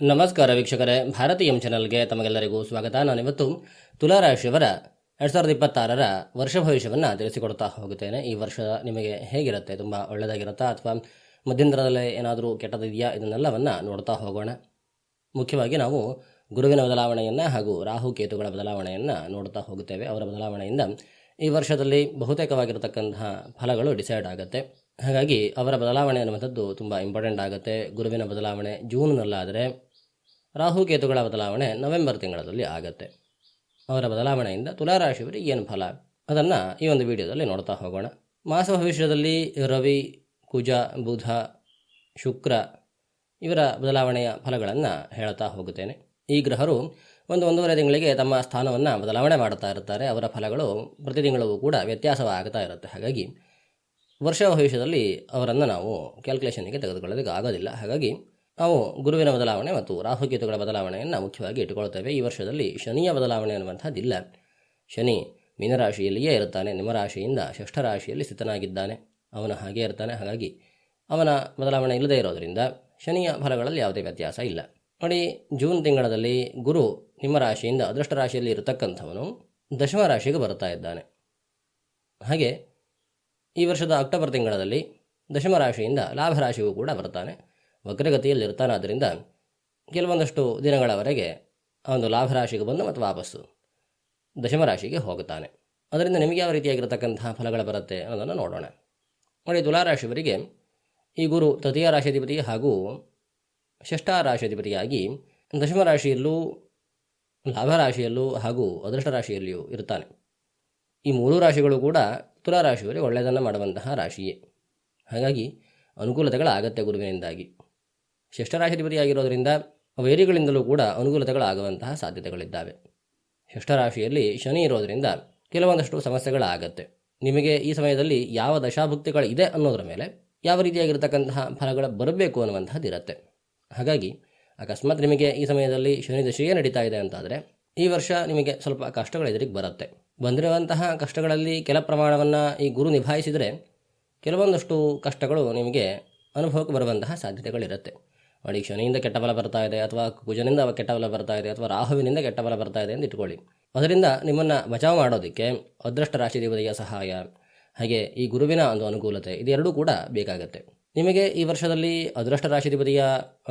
ನಮಸ್ಕಾರ ವೀಕ್ಷಕರೇ ಭಾರತೀಯ ಚಾನಲ್ಗೆ ತಮಗೆಲ್ಲರಿಗೂ ಸ್ವಾಗತ. ನಾನಿವತ್ತು ತುಲಾರಾಶಿಯವರ ಎರಡು ಸಾವಿರದ ಇಪ್ಪತ್ತಾರರ ವರ್ಷ ಭವಿಷ್ಯವನ್ನು ತಿಳಿಸಿಕೊಡ್ತಾ ಹೋಗುತ್ತೇನೆ. ಈ ವರ್ಷ ನಿಮಗೆ ಹೇಗಿರುತ್ತೆ? ತುಂಬ ಒಳ್ಳೆಯದಾಗಿರುತ್ತಾ ಅಥವಾ ಮಧ್ಯಂತರದಲ್ಲೇ ಏನಾದರೂ ಕೆಟ್ಟದಿದೆಯಾ? ಇದನ್ನೆಲ್ಲವನ್ನು ನೋಡ್ತಾ ಹೋಗೋಣ. ಮುಖ್ಯವಾಗಿ ನಾವು ಗುರುವಿನ ಬದಲಾವಣೆಯನ್ನು ಹಾಗೂ ರಾಹು ಕೇತುಗಳ ಬದಲಾವಣೆಯನ್ನು ನೋಡ್ತಾ ಹೋಗುತ್ತೇವೆ. ಅವರ ಬದಲಾವಣೆಯಿಂದ ಈ ವರ್ಷದಲ್ಲಿ ಬಹುತೇಕವಾಗಿರತಕ್ಕಂತಹ ಫಲಗಳು ಡಿಸೈಡ್ ಆಗುತ್ತೆ. ಹಾಗಾಗಿ ಅವರ ಬದಲಾವಣೆ ಅನ್ನುವಂಥದ್ದು ತುಂಬ ಇಂಪಾರ್ಟೆಂಟ್ ಆಗುತ್ತೆ. ಗುರುವಿನ ಬದಲಾವಣೆ ಜೂನ್ನಲ್ಲಾದರೆ ರಾಹು ಕೇತುಗಳ ಬದಲಾವಣೆ ನವೆಂಬರ್ ತಿಂಗಳಲ್ಲಿ ಆಗುತ್ತೆ. ಅವರ ಬದಲಾವಣೆಯಿಂದ ತುಲಾರಾಶಿಯವರಿಗೆ ಏನು ಫಲ? ಅದನ್ನು ಈ ಒಂದು ವಿಡಿಯೋದಲ್ಲಿ ನೋಡ್ತಾ ಹೋಗೋಣ. ಮಾಸ ಭವಿಷ್ಯದಲ್ಲಿ ರವಿ, ಕುಜ, ಬುಧ, ಶುಕ್ರ ಇವರ ಬದಲಾವಣೆಯ ಫಲಗಳನ್ನು ಹೇಳ್ತಾ ಹೋಗುತ್ತೇನೆ. ಈ ಗ್ರಹರು ಒಂದು ಒಂದೂವರೆ ತಿಂಗಳಿಗೆ ತಮ್ಮ ಸ್ಥಾನವನ್ನು ಬದಲಾವಣೆ ಮಾಡುತ್ತಾ ಇರ್ತಾರೆ. ಅವರ ಫಲಗಳು ಪ್ರತಿ ತಿಂಗಳವೂ ಕೂಡ ವ್ಯತ್ಯಾಸವಾಗ್ತಾ ಇರುತ್ತೆ. ಹಾಗಾಗಿ ವರ್ಷ ಭವಿಷ್ಯದಲ್ಲಿ ಅವರನ್ನು ನಾವು ಕ್ಯಾಲ್ಕುಲೇಷನ್ಗೆ ತೆಗೆದುಕೊಳ್ಳೋದಕ್ಕೆ ಆಗೋದಿಲ್ಲ. ಹಾಗಾಗಿ ನಾವು ಗುರುವಿನ ಬದಲಾವಣೆ ಮತ್ತು ರಾಹುಕೇತುಗಳ ಬದಲಾವಣೆಯನ್ನು ಮುಖ್ಯವಾಗಿ ಇಟ್ಟುಕೊಳ್ತೇವೆ ಈ ವರ್ಷದಲ್ಲಿ ಶನಿಯ ಬದಲಾವಣೆ ಅನ್ನುವಂಥದ್ದಿಲ್ಲ. ಶನಿ ಮೀನರಾಶಿಯಲ್ಲಿಯೇ ಇರುತ್ತಾನೆ. ನಿಮ್ಮ ರಾಶಿಯಿಂದ ಷಷ್ಠ ರಾಶಿಯಲ್ಲಿ ಸ್ಥಿತನಾಗಿದ್ದಾನೆ. ಅವನು ಹಾಗೇ ಇರ್ತಾನೆ. ಹಾಗಾಗಿ ಅವನ ಬದಲಾವಣೆ ಇಲ್ಲದೇ ಇರೋದರಿಂದ ಶನಿಯ ಫಲಗಳಲ್ಲಿ ಯಾವುದೇ ವ್ಯತ್ಯಾಸ ಇಲ್ಲ. ನೋಡಿ, ಜೂನ್ ತಿಂಗಳಲ್ಲಿ ಗುರು ನಿಮ್ಮ ರಾಶಿಯಿಂದ ಅದೃಷ್ಟ ರಾಶಿಯಲ್ಲಿ ಇರತಕ್ಕಂಥವನು ದಶಮ ರಾಶಿಗೆ ಬರ್ತಾ ಇದ್ದಾನೆ. ಹಾಗೆ ಈ ವರ್ಷದ ಅಕ್ಟೋಬರ್ ತಿಂಗಳಲ್ಲಿ ದಶಮ ರಾಶಿಯಿಂದ ಲಾಭ ರಾಶಿಗೂ ಕೂಡ ಬರ್ತಾನೆ. ವಕ್ರಗತಿಯಲ್ಲಿ ಇರ್ತಾನಾದ್ದರಿಂದ ಕೆಲವೊಂದಷ್ಟು ದಿನಗಳವರೆಗೆ ಆ ಒಂದು ಲಾಭ ರಾಶಿಗೆ ಬಂದು ಮತ್ತು ವಾಪಸ್ಸು ದಶಮ ರಾಶಿಗೆ ಹೋಗುತ್ತಾನೆ. ಅದರಿಂದ ನಿಮಗೆ ಯಾವ ರೀತಿಯಾಗಿರತಕ್ಕಂತಹ ಫಲಗಳು ಬರುತ್ತೆ ಅನ್ನೋದನ್ನು ನೋಡೋಣ. ನೋಡಿ, ತುಲಾರಾಶಿಯವರಿಗೆ ಈ ಗುರು ತೃತೀಯ ರಾಶಿಧಿಪತಿ ಹಾಗೂ ಷಷ್ಠ ರಾಶಿಯಲ್ಲೂ ಲಾಭ ರಾಶಿಯಲ್ಲೂ ಹಾಗೂ ಅದೃಷ್ಟ ರಾಶಿಯಲ್ಲಿಯೂ ಇರ್ತಾನೆ ಈ ಮೂರು ರಾಶಿಗಳು ಕೂಡ ತುಲಾರಾಶಿಯವರಿಗೆ ಒಳ್ಳೆಯದನ್ನು ಮಾಡುವಂತಹ ರಾಶಿಯೇ. ಹಾಗಾಗಿ ಅನುಕೂಲತೆಗಳಾಗತ್ತೆ ಗುರುವಿನಿಂದಾಗಿ. ಷಷ್ಠರಾಶಿಧಿಪತಿಯಾಗಿರೋದರಿಂದ ವೈರಿಗಳಿಂದಲೂ ಕೂಡ ಅನುಕೂಲತೆಗಳಾಗುವಂತಹ ಸಾಧ್ಯತೆಗಳಿದ್ದಾವೆ. ಷಷ್ಠರಾಶಿಯಲ್ಲಿ ಶನಿ ಇರೋದರಿಂದ ಕೆಲವೊಂದಷ್ಟು ಸಮಸ್ಯೆಗಳಾಗತ್ತೆ. ನಿಮಗೆ ಈ ಸಮಯದಲ್ಲಿ ಯಾವ ದಶಾಭುಕ್ತಿಗಳು ಇದೆ ಅನ್ನೋದರ ಮೇಲೆ ಯಾವ ರೀತಿಯಾಗಿರ್ತಕ್ಕಂತಹ ಫಲಗಳು ಬರಬೇಕು ಅನ್ನುವಂಥದ್ದು ಇರುತ್ತೆ. ಹಾಗಾಗಿ ಅಕಸ್ಮಾತ್ ನಿಮಗೆ ಈ ಸಮಯದಲ್ಲಿ ಶನಿ ದಶೆಯೇ ನಡೀತಾ ಇದೆ ಅಂತಾದರೆ ಈ ವರ್ಷ ನಿಮಗೆ ಸ್ವಲ್ಪ ಕಷ್ಟಗಳು ಎದುರಿಗೆ ಬರುತ್ತೆ. ಬಂದಿರುವಂತಹ ಕಷ್ಟಗಳಲ್ಲಿ ಕೆಲ ಪ್ರಮಾಣವನ್ನು ಈ ಗುರು ನಿಭಾಯಿಸಿದರೆ ಕೆಲವೊಂದಷ್ಟು ಕಷ್ಟಗಳು ನಿಮಗೆ ಅನುಭವಕ್ಕೆ ಬರುವಂತಹ ಸಾಧ್ಯತೆಗಳಿರುತ್ತೆ. ನೋಡಿ ಶನಿಯಿಂದ ಕೆಟ್ಟ ಬಲ ಬರ್ತಾ ಇದೆ ಅಥವಾ ಕುಜನಿಂದ ಕೆಟ್ಟ ಬಲ ಬರ್ತಾ ಇದೆ ಅಥವಾ ರಾಹುವಿನಿಂದ ಕೆಟ್ಟ ಬಲ ಬರ್ತಾ ಇದೆ ಅಂತ ಇಟ್ಕೊಳ್ಳಿ ಅದರಿಂದ ನಿಮ್ಮನ್ನು ಬಚಾವ್ ಮಾಡೋದಕ್ಕೆ ಅದೃಷ್ಟ ರಾಶಿ ದೇವತೆಯ ಸಹಾಯ, ಹಾಗೆ ಈ ಗುರುವಿನ ಒಂದು ಅನುಕೂಲತೆ, ಇದೆರಡೂ ಕೂಡ ಬೇಕಾಗುತ್ತೆ. ನಿಮಗೆ ಈ ವರ್ಷದಲ್ಲಿ ಅದೃಷ್ಟ ರಾಶಿಧಿಪತಿಯ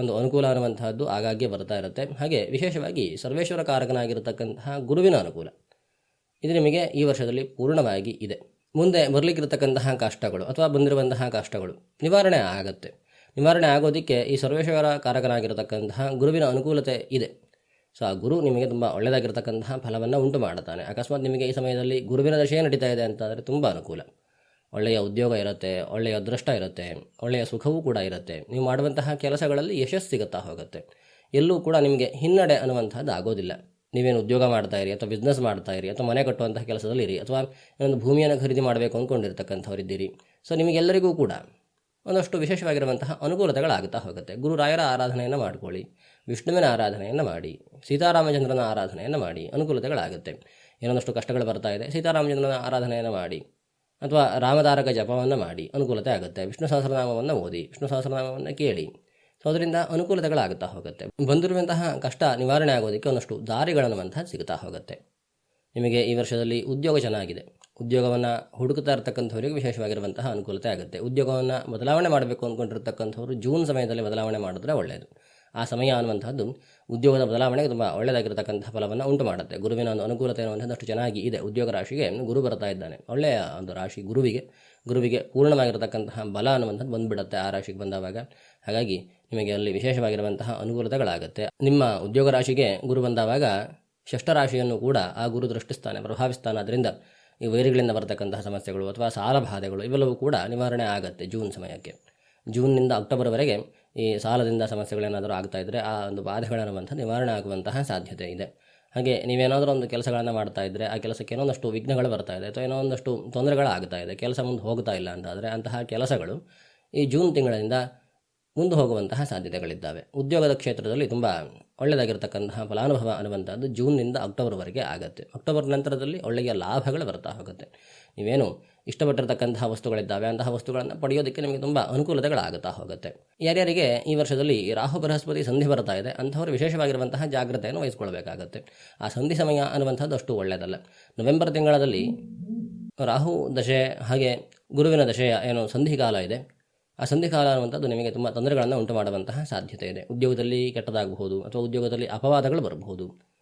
ಒಂದು ಅನುಕೂಲ ಅನ್ನುವಂತಹದ್ದು ಆಗಾಗ್ಗೆ ಬರ್ತಾ ಇರುತ್ತೆ. ಹಾಗೆ ವಿಶೇಷವಾಗಿ ಸರ್ವೇಶ್ವರ ಕಾರಕನಾಗಿರತಕ್ಕಂತಹ ಗುರುವಿನ ಅನುಕೂಲ, ಇದು ನಿಮಗೆ ಈ ವರ್ಷದಲ್ಲಿ ಪೂರ್ಣವಾಗಿ ಇದೆ. ಮುಂದೆ ಬರಲಿಕ್ಕಿರತಕ್ಕಂತಹ ಕಷ್ಟಗಳು ಅಥವಾ ಬಂದಿರುವಂತಹ ಕಷ್ಟಗಳು ನಿವಾರಣೆ ಆಗತ್ತೆ. ನಿವಾರಣೆ ಆಗೋದಕ್ಕೆ ಈ ಸರ್ವೇಶ್ವರ ಕಾರಕನಾಗಿರತಕ್ಕಂತಹ ಗುರುವಿನ ಅನುಕೂಲತೆ ಇದೆ. ಸೊ ಆ ಗುರು ನಿಮಗೆ ತುಂಬ ಒಳ್ಳೆಯದಾಗಿರ್ತಕ್ಕಂತಹ ಫಲವನ್ನು ಉಂಟು ಮಾಡುತ್ತಾನೆ. ಅಕಸ್ಮಾತ್ ನಿಮಗೆ ಈ ಸಮಯದಲ್ಲಿ ಗುರುವಿನ ದಶೆ ನಡೀತಾ ಇದೆ ಅಂತಂದರೆ ತುಂಬ ಅನುಕೂಲ. ಒಳ್ಳೆಯ ಉದ್ಯೋಗ ಇರುತ್ತೆ, ಒಳ್ಳೆಯ ಅದೃಷ್ಟ ಇರುತ್ತೆ, ಒಳ್ಳೆಯ ಸುಖವೂ ಕೂಡ ಇರುತ್ತೆ. ನೀವು ಮಾಡುವಂತಹ ಕೆಲಸಗಳಲ್ಲಿ ಯಶಸ್ಸು ಸಿಗುತ್ತಾ ಹೋಗುತ್ತೆ. ಎಲ್ಲೂ ಕೂಡ ನಿಮಗೆ ಹಿನ್ನಡೆ ಅನ್ನುವಂಥದ್ದು ಆಗೋದಿಲ್ಲ. ನೀವೇನು ಉದ್ಯೋಗ ಮಾಡ್ತಾ ಇರಿ ಅಥವಾ ಬಿಸ್ನೆಸ್ ಮಾಡ್ತಾ ಇರಿ ಅಥವಾ ಮನೆ ಕಟ್ಟುವಂತಹ ಕೆಲಸದಲ್ಲಿ ಇರಿ ಅಥವಾ ಒಂದು ಭೂಮಿಯನ್ನು ಖರೀದಿ ಮಾಡಬೇಕು ಅಂದ್ಕೊಂಡಿರ್ತಕ್ಕಂಥವರಿದ್ದೀರಿ ಸೊ ನಿಮಗೆಲ್ಲರಿಗೂ ಕೂಡ ಒಂದಷ್ಟು ವಿಶೇಷವಾಗಿರುವಂತಹ ಅನುಕೂಲತೆಗಳಾಗುತ್ತಾ ಹೋಗುತ್ತೆ. ಗುರುರಾಯರ ಆರಾಧನೆಯನ್ನು ಮಾಡಿಕೊಳ್ಳಿ, ವಿಷ್ಣುವಿನ ಆರಾಧನೆಯನ್ನು ಮಾಡಿ, ಸೀತಾರಾಮಚಂದ್ರನ ಆರಾಧನೆಯನ್ನು ಮಾಡಿ, ಅನುಕೂಲತೆಗಳಾಗುತ್ತೆ. ಏನೊಂದಷ್ಟು ಕಷ್ಟಗಳು ಬರ್ತಾ ಇದೆ, ಸೀತಾರಾಮಚಂದ್ರನ ಆರಾಧನೆಯನ್ನು ಮಾಡಿ ಅಥವಾ ರಾಮಧಾರಕ ಜಪವನ್ನು ಮಾಡಿ, ಅನುಕೂಲತೆ ಆಗುತ್ತೆ. ವಿಷ್ಣು ಸಹಸ್ರನಾಮವನ್ನು ಓದಿ, ವಿಷ್ಣು ಸಹಸ್ರನಾಮವನ್ನು ಕೇಳಿ. ಸೊ, ಅದರಿಂದ ಅನುಕೂಲತೆಗಳಾಗುತ್ತಾ ಹೋಗುತ್ತೆ. ಬಂದಿರುವಂತಹ ಕಷ್ಟ ನಿವಾರಣೆ ಆಗೋದಕ್ಕೆ ಒಂದಷ್ಟು ದಾರಿಗಳನ್ನುವಂತಹ ಸಿಗುತ್ತಾ ಹೋಗುತ್ತೆ. ನಿಮಗೆ ಈ ವರ್ಷದಲ್ಲಿ ಉದ್ಯೋಗ ಚೆನ್ನಾಗಿದೆ. ಉದ್ಯೋಗವನ್ನು ಹುಡುಕ್ತಾ ಇರತಕ್ಕಂಥವರಿಗೆ ವಿಶೇಷವಾಗಿರುವಂತಹ ಅನುಕೂಲತೆ ಆಗುತ್ತೆ. ಉದ್ಯೋಗವನ್ನು ಬದಲಾವಣೆ ಮಾಡಬೇಕು ಅಂದ್ಕೊಂಡಿರ್ತಕ್ಕಂಥವ್ರು ಜೂನ್ ಸಮಯದಲ್ಲಿ ಬದಲಾವಣೆ ಮಾಡಿದ್ರೆ ಒಳ್ಳೆಯದು ಆ ಸಮಯ ಅನ್ನುವಂಥದ್ದು ಉದ್ಯೋಗದ ಬದಲಾವಣೆಗೆ ತುಂಬ ಒಳ್ಳೆಯದಾಗಿರತಕ್ಕಂಥ ಫಲವನ್ನು ಉಂಟು ಮಾಡುತ್ತೆ. ಗುರುವಿನ ಒಂದು ಅನುಕೂಲತೆ ಅನ್ನುವಂಥದ್ದು ಅಷ್ಟು ಚೆನ್ನಾಗಿ ಇದೆ. ಉದ್ಯೋಗ ರಾಶಿಗೆ ಗುರು ಬರ್ತಾ ಇದ್ದಾನೆ. ಒಳ್ಳೆಯ ಒಂದು ರಾಶಿ ಗುರುವಿಗೆ. ಗುರುವಿಗೆ ಪೂರ್ಣವಾಗಿರತಕ್ಕಂತಹ ಬಲ ಅನ್ನುವಂಥದ್ದು ಬಂದುಬಿಡುತ್ತೆ ಆ ರಾಶಿಗೆ ಬಂದವಾಗ ಹಾಗಾಗಿ ನಿಮಗೆ ಅಲ್ಲಿ ವಿಶೇಷವಾಗಿರುವಂತಹ ಅನುಕೂಲತೆಗಳಾಗುತ್ತೆ. ನಿಮ್ಮ ಉದ್ಯೋಗ ರಾಶಿಗೆ ಗುರು ಷಷ್ಠ ರಾಶಿಯನ್ನು ಕೂಡ ಆ ಗುರು ದೃಷ್ಟಿಸ್ತಾನೆ, ಪ್ರಭಾವಿಸ್ತಾನೆ. ಅದರಿಂದ ಈ ವೈರಿಗಳಿಂದ ಬರತಕ್ಕಂತಹ ಸಮಸ್ಯೆಗಳು ಅಥವಾ ಸಾಲ ಬಾಧೆಗಳು ಇವೆಲ್ಲವೂ ಕೂಡ ನಿವಾರಣೆ ಆಗುತ್ತೆ ಜೂನ್ ಸಮಯಕ್ಕೆ. ಜೂನ್ನಿಂದ ಅಕ್ಟೋಬರ್ವರೆಗೆ ಈ ಸಾಲದಿಂದ ಸಮಸ್ಯೆಗಳೇನಾದರೂ ಆಗ್ತಾ ಇದ್ದರೆ ಆ ಒಂದು ಬಾಧೆಗಳನ್ನುವಂಥ ನಿವಾರಣೆ ಆಗುವಂತಹ ಸಾಧ್ಯತೆ ಇದೆ. ಹಾಗೆ ನೀವೇನಾದರೂ ಒಂದು ಕೆಲಸಗಳನ್ನು ಮಾಡ್ತಾ ಇದ್ದರೆ ಆ ಕೆಲಸಕ್ಕೆ ಏನೊಂದಷ್ಟು ವಿಘ್ನಗಳು ಬರ್ತಾ ಇದೆ ಅಥವಾ ಏನೋ ಒಂದಷ್ಟು ತೊಂದರೆಗಳಾಗ್ತಾ ಇದೆ, ಕೆಲಸ ಮುಂದೆ ಹೋಗ್ತಾ ಇಲ್ಲ ಅಂತಾದರೆ ಅಂತಹ ಕೆಲಸಗಳು ಈ ಜೂನ್ ತಿಂಗಳಿಂದ ಮುಂದೆ ಹೋಗುವಂತಹ ಸಾಧ್ಯತೆಗಳಿದ್ದಾವೆ. ಉದ್ಯೋಗದ ಕ್ಷೇತ್ರದಲ್ಲಿ ತುಂಬ ಒಳ್ಳೆಯದಾಗಿರ್ತಕ್ಕಂತಹ ಫಲಾನುಭವ ಅನ್ನುವಂಥದ್ದು ಜೂನ್ನಿಂದ ಅಕ್ಟೋಬರ್ವರೆಗೆ ಆಗುತ್ತೆ. ಅಕ್ಟೋಬರ್ ನಂತರದಲ್ಲಿ ಒಳ್ಳೆಯ ಲಾಭಗಳು ಬರ್ತಾ ಹೋಗುತ್ತೆ. ನೀವೇನು ಇಷ್ಟಪಟ್ಟಿರತಕ್ಕಂತಹ ವಸ್ತುಗಳಿದ್ದಾವೆ, ಅಂತಹ ವಸ್ತುಗಳನ್ನು ಪಡೆಯೋದಕ್ಕೆ ನಿಮಗೆ ತುಂಬ ಅನುಕೂಲತೆಗಳಾಗುತ್ತಾ ಹೋಗುತ್ತೆ. ಯಾರ್ಯಾರಿಗೆ ಈ ವರ್ಷದಲ್ಲಿ ರಾಹು ಬೃಹಸ್ಪತಿ ಸಂಧಿ ಬರ್ತಾ ಇದೆ, ಅಂಥವರು ವಿಶೇಷವಾಗಿರುವಂತಹ ಜಾಗ್ರತೆಯನ್ನು ವಹಿಸ್ಕೊಳ್ಬೇಕಾಗುತ್ತೆ. ಆ ಸಂಧಿ ಸಮಯ ಅನ್ನುವಂಥದ್ದು ಅಷ್ಟು ಒಳ್ಳೆಯದಲ್ಲ. ನವೆಂಬರ್ ತಿಂಗಳಲ್ಲಿ ರಾಹು ದಶೆ ಹಾಗೆ ಗುರುವಿನ ದಶೆಯ ಏನು ಸಂಧಿಕಾಲ ಇದೆ. ಆ ಸಂಧಿಕಾಲ ಅನ್ನುವಂಥದ್ದು ನಿಮಗೆ ತುಂಬ ತೊಂದರೆಗಳನ್ನು ಉಂಟು ಮಾಡುವಂತಹ ಸಾಧ್ಯತೆ ಇದೆ. ಉದ್ಯೋಗದಲ್ಲಿ ಕೆಟ್ಟದಾಗಬಹುದು ಅಥವಾ ಉದ್ಯೋಗದಲ್ಲಿ ಅಪವಾದಗಳು ಬರಬಹುದು.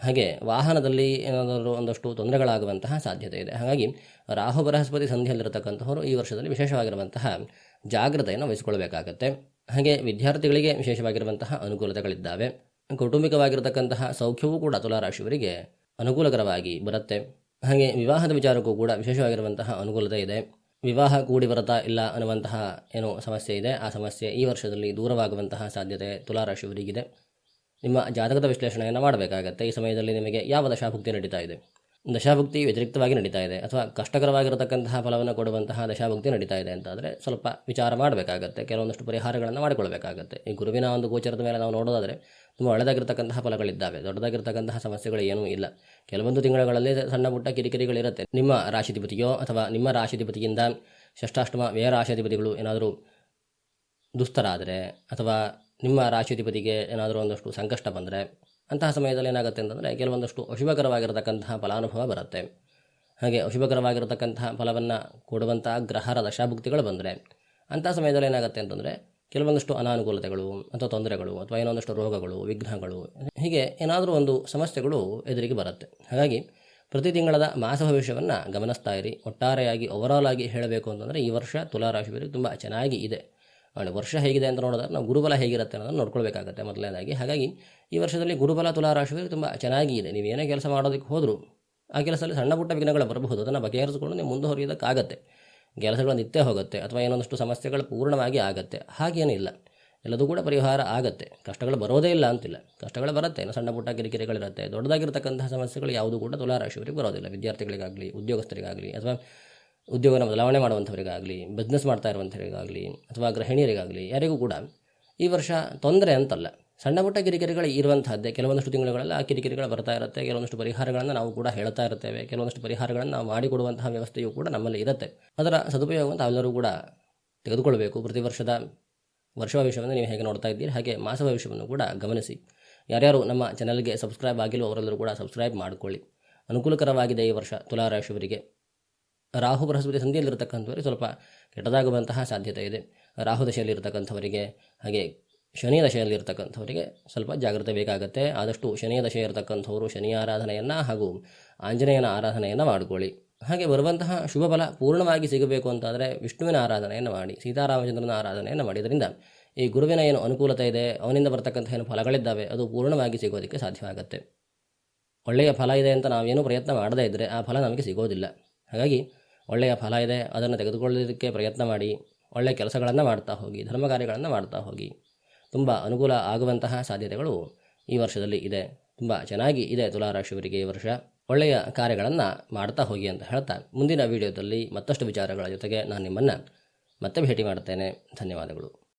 ಹಾಗೆ ವಾಹನದಲ್ಲಿ ಏನಾದರೂ ಒಂದಷ್ಟು ತೊಂದರೆಗಳಾಗುವಂತಹ ಸಾಧ್ಯತೆ ಇದೆ. ಹಾಗಾಗಿ ರಾಹು ಬೃಹಸ್ಪತಿ ಸಂಧಿಯಲ್ಲಿರತಕ್ಕಂಥವರು ಈ ವರ್ಷದಲ್ಲಿ ವಿಶೇಷವಾಗಿರುವಂತಹ ಜಾಗ್ರತೆಯನ್ನು ವಹಿಸಿಕೊಳ್ಳಬೇಕಾಗತ್ತೆ. ಹಾಗೆ ವಿದ್ಯಾರ್ಥಿಗಳಿಗೆ ವಿಶೇಷವಾಗಿರುವಂತಹ ಅನುಕೂಲತೆಗಳಿದ್ದಾವೆ. ಕೌಟುಂಬಿಕವಾಗಿರತಕ್ಕಂತಹ ಸೌಖ್ಯವೂ ಕೂಡ ತುಲಾರಾಶಿಯವರಿಗೆ ಅನುಕೂಲಕರವಾಗಿ ಬರುತ್ತೆ. ಹಾಗೆ ವಿವಾಹದ ವಿಚಾರಕ್ಕೂ ಕೂಡ ವಿಶೇಷವಾಗಿರುವಂತಹ ಅನುಕೂಲತೆ ಇದೆ. ವಿವಾಹ ಕೂಡಿ ಬರತಾ ಇಲ್ಲ ಅನ್ನುವಂತಹ ಏನು ಸಮಸ್ಯೆ ಇದೆ. ಆ ಸಮಸ್ಯೆ ಈ ವರ್ಷದಲ್ಲಿ ದೂರವಾಗುವಂತಹ ಸಾಧ್ಯತೆ ತುಲಾರಾಶಿಯವರಿಗಿದೆ. ನಿಮ್ಮ ಜಾತಕದ ವಿಶ್ಲೇಷಣೆಯನ್ನು ಮಾಡಬೇಕಾಗತ್ತೆ. ಈ ಸಮಯದಲ್ಲಿ ನಿಮಗೆ ಯಾವ ದಶಾಭುಕ್ತಿ ನಡೀತಾ ಇದೆ? ದಶಾಭುಕ್ತಿ ವ್ಯತಿರಿಕ್ತವಾಗಿ ನಡೀತಾ ಇದೆ ಅಥವಾ ಕಷ್ಟಕರವಾಗಿರತಕ್ಕಂತಹ ಫಲವನ್ನು ಕೊಡುವಂತಹ ದಶಾಭುಕ್ತಿ ನಡೀತಾ ಇದೆ ಅಂತಾದರೆ ಸ್ವಲ್ಪ ವಿಚಾರ ಮಾಡಬೇಕಾಗತ್ತೆ, ಕೆಲವೊಂದಷ್ಟು ಪರಿಹಾರಗಳನ್ನು ಮಾಡಿಕೊಳ್ಬೇಕಾಗತ್ತೆ ಈ ಗುರುವಿನ ಒಂದು ಗೋಚರದ ಮೇಲೆ ನಾವು ನೋಡೋದಾದರೆ ತುಂಬ ಒಳ್ಳೆದಾಗಿರ್ತಕ್ಕಂತಹ ಫಲಗಳಿದ್ದಾವೆ, ದೊಡ್ಡದಾಗಿರ್ತಕ್ಕಂತಹ ಸಮಸ್ಯೆಗಳು ಏನೂ ಇಲ್ಲ. ಕೆಲವೊಂದು ತಿಂಗಳುಗಳಲ್ಲಿ ಸಣ್ಣ ಪುಟ್ಟ ಕಿರಿಕಿರಿಗಳಿರುತ್ತೆ. ನಿಮ್ಮ ರಾಶಿಧಿಪತಿಯೋ ಅಥವಾ ನಿಮ್ಮ ರಾಶಿಧಿಪತಿಯಿಂದ ಷಷ್ಠಾಷ್ಟಮ ವ್ಯಯ ರಾಶಿಧಿಪತಿಗಳು ಏನಾದರೂ ದುಸ್ತರಾದರೆ ಅಥವಾ ನಿಮ್ಮ ರಾಶಿಧಿಪತಿಗೆ ಏನಾದರೂ ಒಂದಷ್ಟು ಸಂಕಷ್ಟ ಬಂದರೆ ಅಂತಹ ಸಮಯದಲ್ಲಿ ಏನಾಗುತ್ತೆ ಅಂತಂದರೆ ಕೆಲವೊಂದಷ್ಟು ಅಶುಭಕರವಾಗಿರತಕ್ಕಂತಹ ಫಲಾನುಭವ ಬರುತ್ತೆ. ಹಾಗೆ ಅಶುಭಕರವಾಗಿರತಕ್ಕಂತಹ ಫಲವನ್ನು ಕೊಡುವಂತಹ ಗ್ರಹರ ದಶಾಭುಕ್ತಿಗಳು ಬಂದರೆ ಅಂತಹ ಸಮಯದಲ್ಲಿ ಏನಾಗುತ್ತೆ ಅಂತಂದರೆ ಕೆಲವೊಂದಷ್ಟು ಅನಾನುಕೂಲತೆಗಳು ಅಥವಾ ತೊಂದರೆಗಳು ಅಥವಾ ಏನೊಂದಷ್ಟು ರೋಗಗಳು, ವಿಘ್ನಗಳು, ಹೀಗೆ ಏನಾದರೂ ಒಂದು ಸಮಸ್ಯೆಗಳು ಎದುರಿಗೆ ಬರುತ್ತೆ. ಹಾಗಾಗಿ ಪ್ರತಿ ತಿಂಗಳದ ಮಾಸ ಭವಿಷ್ಯವನ್ನು ಗಮನಿಸ್ತಾ ಇರಿ. ಒಟ್ಟಾರೆಯಾಗಿ ಓವರಾಲ್ ಆಗಿ ಹೇಳಬೇಕು ಅಂತಂದರೆ ಈ ವರ್ಷ ತುಲಾರಾಶಿಯಲ್ಲಿ ತುಂಬ ಚೆನ್ನಾಗಿ ಇದೆ. ಆಮೇಲೆ ವರ್ಷ ಹೇಗಿದೆ ಅಂತ ನೋಡಿದ್ರೆ ನಾವು ಗುರುಬಲ ಹೇಗಿರುತ್ತೆ ಅನ್ನೋದನ್ನು ನೋಡ್ಕೊಳ್ಬೇಕಾಗತ್ತೆ ಮೊದಲನೇದಾಗಿ. ಹಾಗಾಗಿ ಈ ವರ್ಷದಲ್ಲಿ ಗುರುಬಲ ತುಲಾರಾಶಿಯವರಿಗೆ ತುಂಬ ಚೆನ್ನಾಗಿ ಇದೆ. ನೀವು ಏನೇ ಕೆಲಸ ಮಾಡೋದಕ್ಕೆ ಹೋದರೂ ಆ ಕೆಲಸದಲ್ಲಿ ಸಣ್ಣ ಪುಟ್ಟ ವಿಘ್ನಗಳು ಬರಬಹುದು. ಅದನ್ನು ಬಗೆಹರಿಸಿಕೊಂಡು ನೀವು ಮುಂದುವರಿಯೋದಕ್ಕಾಗತ್ತೆ ಕೆಲಸಗಳು ನಿತ್ಯ ಹೋಗುತ್ತೆ ಅಥವಾ ಏನೊಂದಷ್ಟು ಸಮಸ್ಯೆಗಳು ಪೂರ್ಣವಾಗಿ ಆಗುತ್ತೆ. ಹಾಗೇನಿಲ್ಲ ಎಲ್ಲದೂ ಕೂಡ ಪರಿಹಾರ ಆಗುತ್ತೆ. ಕಷ್ಟಗಳು ಬರೋದೇ ಇಲ್ಲ ಅಂತಿಲ್ಲ. ಕಷ್ಟಗಳು ಬರುತ್ತೆ. ಸಣ್ಣ ಪುಟ್ಟ ಕಿರಿಕಿರಿಗಳಿರುತ್ತೆ. ದೊಡ್ಡದಾಗಿರ್ತಕ್ಕಂತಹ ಸಮಸ್ಯೆಗಳು ಯಾವುದೂ ಕೂಡ ತುಲಾರಾಶಿಯವರಿಗೆ ಬರೋದಿಲ್ಲ. ವಿದ್ಯಾರ್ಥಿಗಳಿಗಾಗಲಿ, ಉದ್ಯೋಗಸ್ಥರಿಗಾಗಲಿ ಅಥವಾ ಉದ್ಯೋಗನ ಬದಲಾವಣೆ ಮಾಡುವಂಥವರಿಗಾಗಲಿ ಬಿಸ್ನೆಸ್ ಮಾಡ್ತಾ ಇರುವಂಥವರಿಗಾಗಲಿ, ಅಥವಾ ಗೃಹಿಣಿಯರಿಗಾಗಲಿ, ಯಾರಿಗೂ ಕೂಡ ಈ ವರ್ಷ ತೊಂದರೆ ಅಂತಲ್ಲ. ಸಣ್ಣ ಪುಟ್ಟ ಕಿರಿಕಿರಿಗಳು ಇರುವಂಥದ್ದೇ. ಕೆಲವೊಂದಷ್ಟು ತಿಂಗಳುಗಳಲ್ಲಿ ಆ ಕಿರಿಕಿರಿಗಳು ಬರ್ತಾ ಇರುತ್ತೆ. ಕೆಲವೊಂದಷ್ಟು ಪರಿಹಾರಗಳನ್ನು ನಾವು ಕೂಡ ಹೇಳ್ತಾ ಇರ್ತೇವೆ. ಕೆಲವೊಂದಷ್ಟು ಪರಿಹಾರಗಳನ್ನು ನಾವು ಮಾಡಿಕೊಡುವಂತಹ ವ್ಯವಸ್ಥೆಯು ಕೂಡ ನಮ್ಮಲ್ಲಿ ಇರುತ್ತೆ. ಅದರ ಸದುಪಯೋಗವನ್ನು ತಾವೆಲ್ಲರೂ ಕೂಡ ತೆಗೆದುಕೊಳ್ಬೇಕು. ಪ್ರತಿ ವರ್ಷದ ವರ್ಷ ಭವಿಷ್ಯವನ್ನು ನೀವು ಹೇಗೆ ನೋಡ್ತಾ ಇದ್ದೀರಿ, ಹಾಗೆ ಮಾಸ ಭವಿಷ್ಯವನ್ನು ಕೂಡ ಗಮನಿಸಿ. ಯಾರ್ಯಾರು ನಮ್ಮ ಚಾನಲ್ಗೆ ಸಬ್ಸ್ಕ್ರೈಬ್ ಆಗಿಲ್ಲ ಅವರೆಲ್ಲರೂ ಕೂಡ ಸಬ್ಸ್ಕ್ರೈಬ್ ಮಾಡಿಕೊಳ್ಳಿ. ಅನುಕೂಲಕರವಾಗಿದೆ ಈ ವರ್ಷ ತುಲಾರಾಶಿಯವರಿಗೆ. ರಾಹು ಬೃಹಸ್ಪತಿ ಸಂಧಿಯಲ್ಲಿರತಕ್ಕಂಥವರಿಗೆ ಸ್ವಲ್ಪ ಕೆಟ್ಟದಾಗುವಂತಹ ಸಾಧ್ಯತೆ ಇದೆ. ರಾಹು ದಶೆಯಲ್ಲಿರ್ತಕ್ಕಂಥವರಿಗೆ, ಹಾಗೆ ಶನಿ ದಶೆಯಲ್ಲಿರ್ತಕ್ಕಂಥವರಿಗೆ ಸ್ವಲ್ಪ ಜಾಗ್ರತೆ ಬೇಕಾಗುತ್ತೆ. ಆದಷ್ಟು ಶನಿಯ ದಶೆ ಇರತಕ್ಕಂಥವರು ಶನಿ ಆರಾಧನೆಯನ್ನು ಹಾಗೂ ಆಂಜನೇಯನ ಆರಾಧನೆಯನ್ನು ಮಾಡಿಕೊಳ್ಳಿ. ಹಾಗೆ ಬರುವಂತಹ ಶುಭ ಫಲ ಪೂರ್ಣವಾಗಿ ಸಿಗಬೇಕು ಅಂತಾದರೆ ವಿಷ್ಣುವಿನ ಆರಾಧನೆಯನ್ನು ಮಾಡಿ, ಸೀತಾರಾಮಚಂದ್ರನ ಆರಾಧನೆಯನ್ನು ಮಾಡಿ ಇದರಿಂದ ಈ ಗುರುವಿನ ಏನು ಅನುಕೂಲತೆ ಇದೆ, ಅವನಿಂದ ಬರತಕ್ಕಂಥ ಏನು ಫಲಗಳಿದ್ದಾವೆ, ಅದು ಪೂರ್ಣವಾಗಿ ಸಿಗೋದಕ್ಕೆ ಸಾಧ್ಯವಾಗುತ್ತೆ. ಒಳ್ಳೆಯ ಫಲ ಇದೆ ಅಂತ ನಾವೇನು ಪ್ರಯತ್ನ ಮಾಡದೇ ಇದ್ದರೆ ಆ ಫಲ ನಮಗೆ ಸಿಗೋದಿಲ್ಲ. ಹಾಗಾಗಿ ಒಳ್ಳೆಯ ಫಲ ಇದೆ, ಅದನ್ನು ತೆಗೆದುಕೊಳ್ಳೋದಕ್ಕೆ ಪ್ರಯತ್ನ ಮಾಡಿ, ಒಳ್ಳೆಯ ಕೆಲಸಗಳನ್ನು ಮಾಡ್ತಾ ಹೋಗಿ ಧರ್ಮ ಕಾರ್ಯಗಳನ್ನು ಮಾಡ್ತಾ ಹೋಗಿ. ತುಂಬ ಅನುಕೂಲ ಆಗುವಂತಹ ಸಾಧ್ಯತೆಗಳು ಈ ವರ್ಷದಲ್ಲಿ ಇದೆ. ತುಂಬ ಚೆನ್ನಾಗಿ ಇದೆ ತುಲಾರಾಶಿಯವರಿಗೆ ಈ ವರ್ಷ. ಒಳ್ಳೆಯ ಕಾರ್ಯಗಳನ್ನು ಮಾಡ್ತಾ ಹೋಗಿ ಅಂತ ಹೇಳ್ತಾ ಮುಂದಿನ ವಿಡಿಯೋದಲ್ಲಿ ಮತ್ತಷ್ಟು ವಿಚಾರಗಳ ಜೊತೆಗೆ ನಾನು ನಿಮ್ಮನ್ನು ಮತ್ತೆ ಭೇಟಿ ಮಾಡ್ತೇನೆ. ಧನ್ಯವಾದಗಳು.